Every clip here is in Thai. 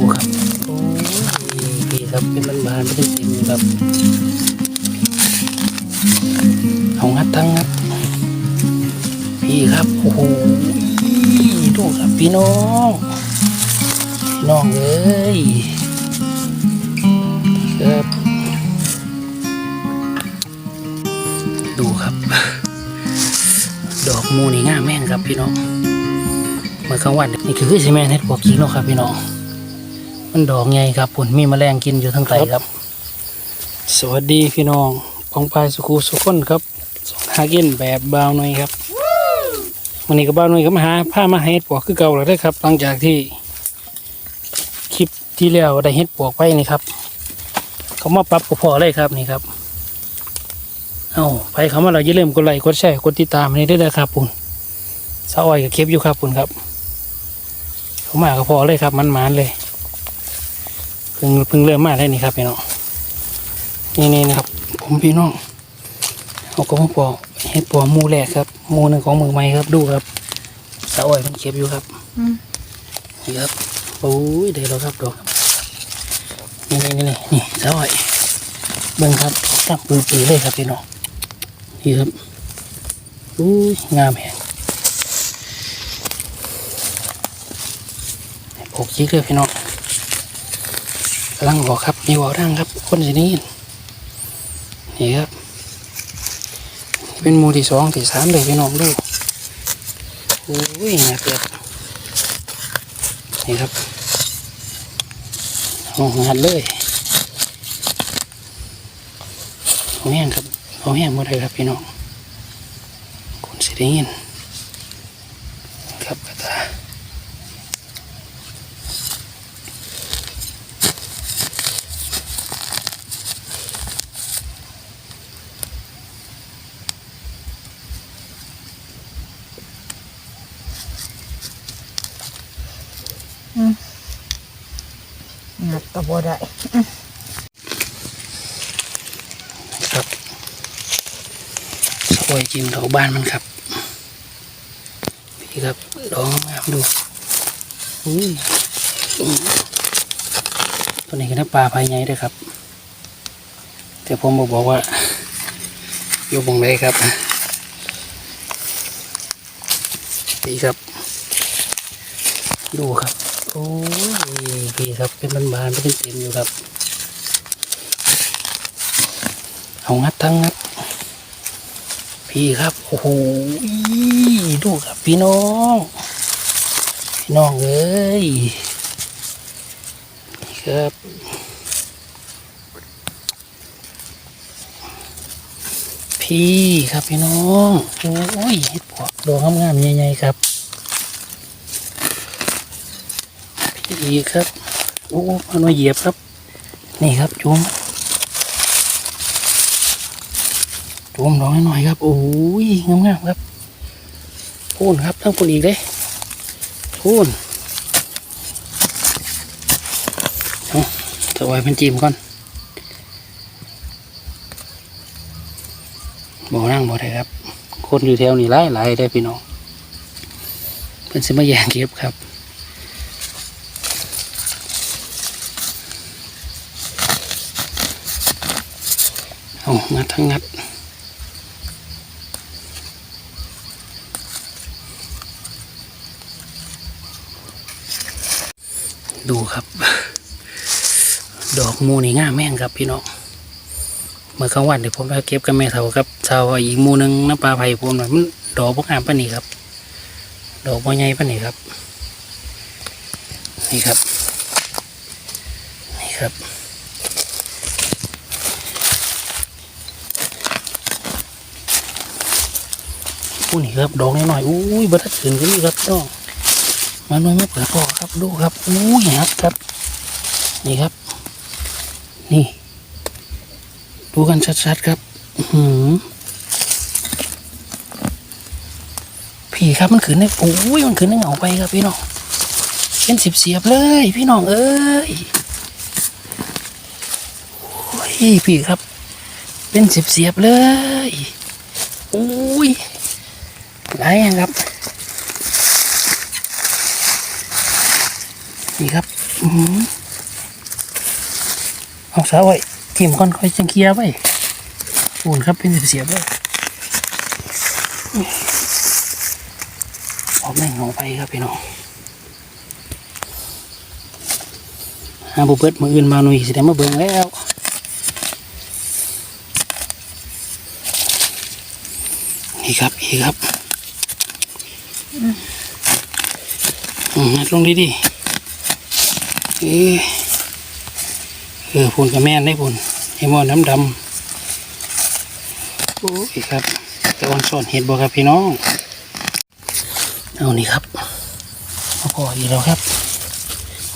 ูครับโอ้ยพี่ครับเป็นมันบานไม่ได้เต็มครับเอางัดทั้งงัดพี่ครับโอ้โหดูครับพี่น้องพี่น้องเอ้ยครับดูครับ ดอกมูนี่ง่ามแม่งครับพี่น้องเมื่อกลางวันนี่คือซีแมเฮ็ดปวกจริงเนาะครับพี่น้อง มันดอกใหญ่ครับผลมีแมลงกินอยู่ทั้งไตครับ สวัสดีพี่น้องปองปายสุขูสุขคนครับสองหากินแบบบาวหน่อยครับวันนี้ก็บาวหน่อยก็มาหาผ้ามาให้เฮ็ดปวกคือเก่าแล้วได้ครับ หลังจากที่คลิปที่แล้วได้เฮ็ดปวกไปนี่ครับเขามาปรับกระเพาะเลยครับนี่ครับเอาไปเขามาเราอย่าลืมกดไลค์กดแชร์กดติดตามให้ได้เลยครับปุ่นสาวอ้อยกับเคปอยู่ครับปุ่นครับ เขามาก็พอเลยครับมันมานเลย พิ่งเพิ่งเริ่มมาเลยนี่ครับพี่น้องนี่นี่นะครับ ผมพี่น้องเอากระเพาะเห็ดปอหมูแรกครับหมูหนึ่งของมือใหม่ครับดูครับสาวอ้อยมันเคปอยู่ครับอืมนี่ครับโอ้ยเดี๋ยวเราครับดอกครับนี่นี่นี่นี่สาวอ้อยเบิ่งครับตั้งปืนปืนเลยครับพี่น้องนี่ครับอุ้ยงามแหงปลูกจิกเลยพี่น้อง กำลังบอกครับนี่วร่างครับ คนสินี้นี่ครับ เป็นมูที่สองที่สามเลยพี่น้องดูโอ้ยน่าเกลียดนี่ครับเอางัดเลยเอาแห้งครับเอาแห้งหมดเลยครับพี่น้องคนสิได้ครับกระตา งัดก็บ่ได้ครับสวยจริงดอกบ้านมันครับพี่ครับดอกงามดูอุ้ยอืตัวนี้ก็น้ำปลาภายในด้วยครับ แต่ผมบอกบอกว่าอยู่บงไหนครับพี่ครับ ดูครับ โอ้ยพี่ครับเป็นบานๆเป็นเต็มอยู่ครับ เอางัดทั้งงัด พี่ครับโอ้โหดูครับพี่น้อง พี่น้องเอ้ยครับพี่ครับพี่น้องโอ้ยเห็ดปวกดอกงามๆใหญ่ๆครับ พี่ครับ โอ้มาหน่อยเหยียบครับ นี่ครับจุ่มจุ่มดอกให้หน่อยครับ โอ้ยงามๆครับพูนครับทั้งพูนอีกเลยพูนเอาจะไว้เป็นจิมก่อนบ่อนั่งบ่ได้ครับ คนอยู่แถวนี้หลายหลายได้พี่น้องเพิ่นสิมาแย่งเก็บครับ อางัดทั้งงัดดูครับ ดอกมูนี่ง่ามแม่งครับพี่น้องเมื่อกลางวันเดี๋ยวผมไปเก็บกับแม่เฒ่าครับชาวอีกมูนึงน้ำปลาไผ่ผมน่ะมันดอกพวกงามปานนี้ครับ ดอกบ่ใหญ่ปานนี้ครับ นี่ครับ นี่ครับ อู้นี่ครับดอกน้อยๆอุ้ยบัตรถึงกันดีครับน้องมาหน่อยมาเปิดพอครับดูครับอุ้ยครับครับ นี่ครับ นี่ ดูกันชัดๆครับอื้อหือพี่ครับมันขึ้นในโอ้ยมันขึ้นในเหงาไปครับพี่น้องเป็นสิบเสียบเลย พี่น้องเอ้ยโอ้ยพี่ครับ เป็นสิบเสียบเลยอุ้ย หลายอย่างครับนี่ครับอืมเอาสาวไว้ทิมก่อนค่อยจังเคลียร์ไว้ปูนครับเป็นเสียบๆเลยออกแม่งออกไปครับพี่น้องหาบุเบิดมืออื่นมาหน่อยสิได้มาเบิ่งแล้วนี่ครับอีกครับ อืม งัดลงดีดีเอ๊ะเออพูนกับแม่นได้พูนไอ้มอน้ำดำโอ้ยครับแต่วันสอนเห็ดบ่ครับพี่น้อง เอานี่ครับมาพออีกแล้วครับ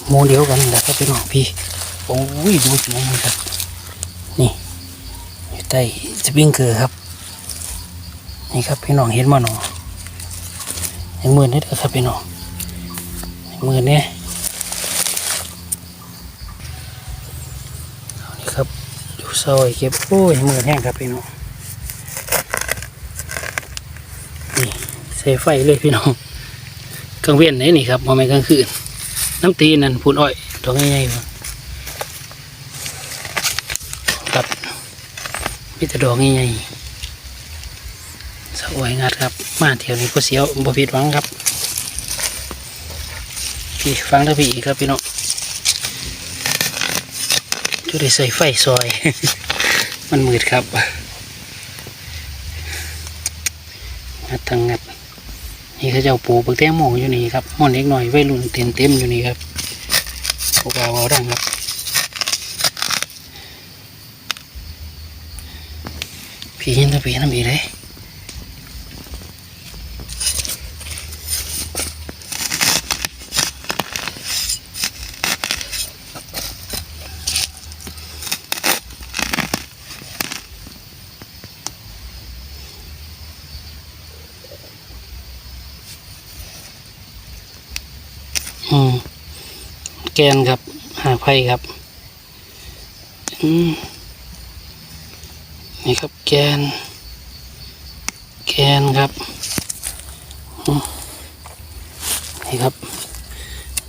โมเดียวกันแหละครับพี่น้องพี่โอ้ยดูจุ๋มครับ นี่อยู่ใต้สปริงเกอร์ครับ นี่ครับพี่น้องเห็นมาหนอยังมือนิดเด้อครับพี่น้อง มือเนี่ยนี่ครับอยู่ซอยเก็บโอ้ยมือแห้งครับพี่น้องนี่ใส่ไฟเลยพี่น้องกลางเวียนไหนนี่ครับพอไม่กลางคืนน้ำตีนั่นพูนอ้อยดอกใหญ่ๆบ่ครับมีแต่ดอกใหญ่ๆสวยงัดครับ มาเที่ยวนี้ก็เสียวบ่ผิดหวังครับ พี่ฟังแล้วพี่อีกครับพี่น้องจะได้ใส่ไฟซอย มันมืดครับงัดทางงัด นี่เขาเจ้าปูปักแต้มโมงอยู่นี่ครับม่อนเล็กหน่อยไว้รุ่นเต็มเต็มอยู่นี่ครับพวกเราเอาดังครับพี่ยินตัวพี่น้ำอีเลย อืมแกนครับ หาไผ่ครับอืนี่ครับแกน แกนครับนี่ครับ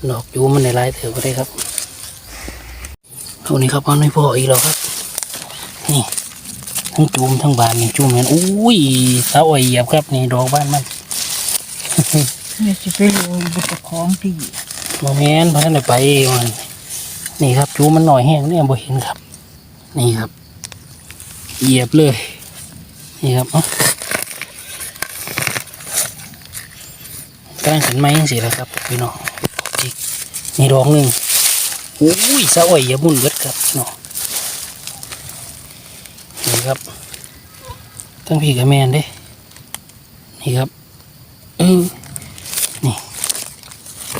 ดอกยูมันในลายเถือก็ได้ครับเอานี่ครับเอาในพ่ออีกแล้วครับ นี่ทั้งจูมทั้งบานนี่จูมเห็นอุ้ยสาวอ้อยเหยียบครับนี่ดอกบ้านมันนี่สิไปรู้บุตรของที่ โมเมนพันได้ไปมันนี่ครับจูมันหน่อยแห้งเนี่ยบ่เห็นครับ นี่ครับ เหยียบเลย นี่ครับเอ้ากำลังขันไม้ยังสิแล้วครับพี่น้องจิกนี่ดอกหนึ่งอุ้ยสะอ่อยอย่ามุ่นเบิดครับพี่น้องนี่ครับตั้งพี่กับแมนเด้นี่ครับเออ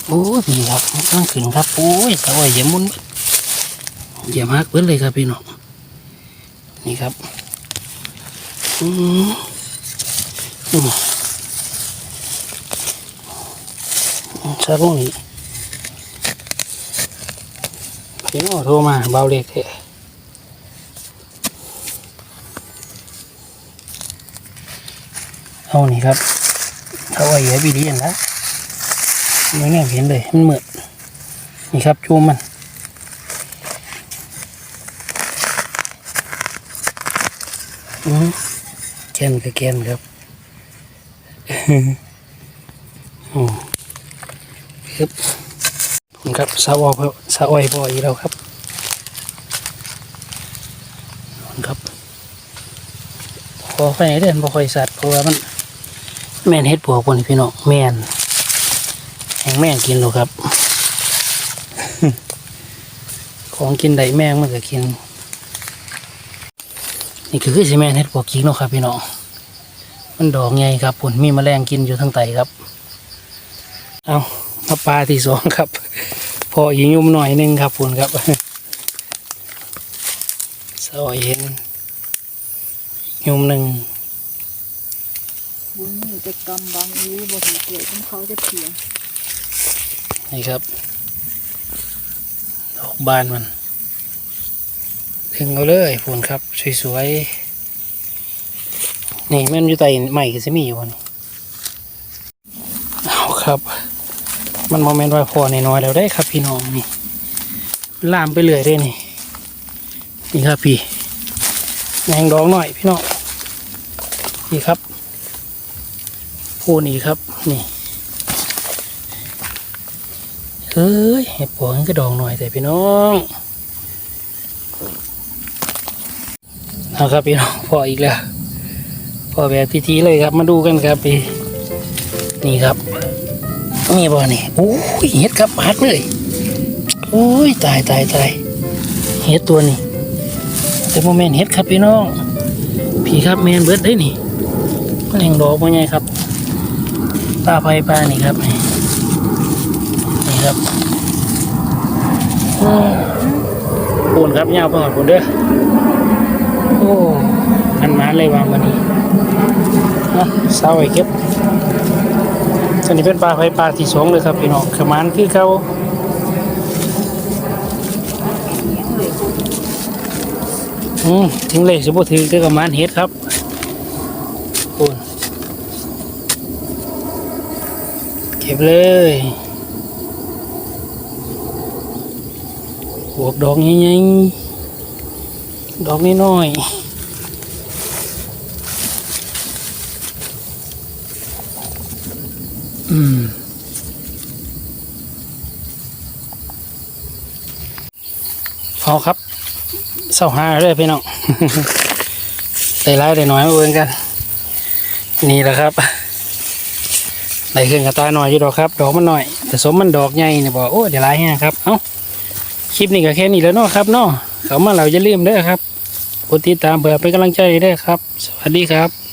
โอ้ยนี่ครับมันกำลังขึ้นครับโอ้ยสะอ่อยอย่ามุนเบิดอย่ามากเบิดเลยครับพี่น้องนี่ครับอืมอืมชาลงนี่พี่น้องโทรมาเบาเล็กเถอะเอานี่ครับเอาไว้เหยียบอีดีนละ ไม่แน่เห็นเลย มันเหมือนนี่ครับจูมมัน อืมแกนกับแกนครับอืมครับผมครับสาวอพสาวอ้อยพออีกแล้วครับครับพอไปไหนเดินพอคอยสัตว์เพราะว่ามันแม่นเฮ็ดปวกคนพี่น้องแม่น งแม่งกินหรอกครับ ของกินใดแม่งมันก็กิน นี่คือคือสิแม่นเฮ็ดปวกกินเนาะครับพี่น้องมันดอกไงครับผลมีแมลงกินอยู่ทั้งไตครับ เอามาปลาที่สองครับ พอยิงยุ่มหน่อยหนึงครับผลครับสอยเห็นยุ่มหนึ่งบุญนี่จะกำบังนี้บทเกิดของเขาจะเพียง นี่ครับ ดอกบานมันถึงเอาเลยผลครับ สวยๆ นี่มันอยู่ใต้ใหม่ก็จะมีอยู่นี่เอาครับ มันโมเมนต์ไว่าพอในน้อยแล้วได้ครับพี่น้องนี่ลามไปเรื่อยเลยนี่ นี่ครับพี่แมงดองหน่อยพี่น้องนี่ครับพูนี่ครับ นี่ เฮ้ยเห็ดปวงก็ดองหน่อยแต่พี่น้องเอาครับพี่น้องพออีกแล้วพอแบบพิธีเลยครับมาดูกันครับพี่นี่ครับนี่บ่นี่โอ้ยเห็ดครับหักเลยโอ้ยตายตายตายเห็ดตัวนี้แต่โมเมนเห็ดครับพี่น้องพี่ครับแมนเบิร์ดได้นี่แห่งดอกว่าไงครับปลาไผ่ปลานี่ครับนี่นี่ ครับอืมปูนครับยาวไปหอดปูนเด้อโอ้อันมาเลยวางวันนี้นะเศร้าไอ้เก็บอันนี้เป็นปลาไฟปลาที่สองเลยครับพี่น้องขมานคือเขาอืมถึงเลขสิบถือก็ขมานเฮ็ดครับคุณเก็บเลย วกดอกใหญ่ๆดอกน้อยๆอืมเอาครับเสาหาเลยพี่น้องได้ร้ายได้น้อยมาเบิ่งกัน นี่แหละครับได้ขึ้นกระตาหน่อยอยู่ดอกครับ ดอกมันหน่อย แต่สมมันดอกใหญ่เนี่ยบอกโอ้เดี๋ยวร้ายแห้งครับ เอ้า คลิปนี้ก็แค่นี้แล้วเนาะครับเนาะเขามาเราจะลืมเด้อครับกดติดตามเผื่อเป็นกำลังใจได้ครับ สวัสดีครับ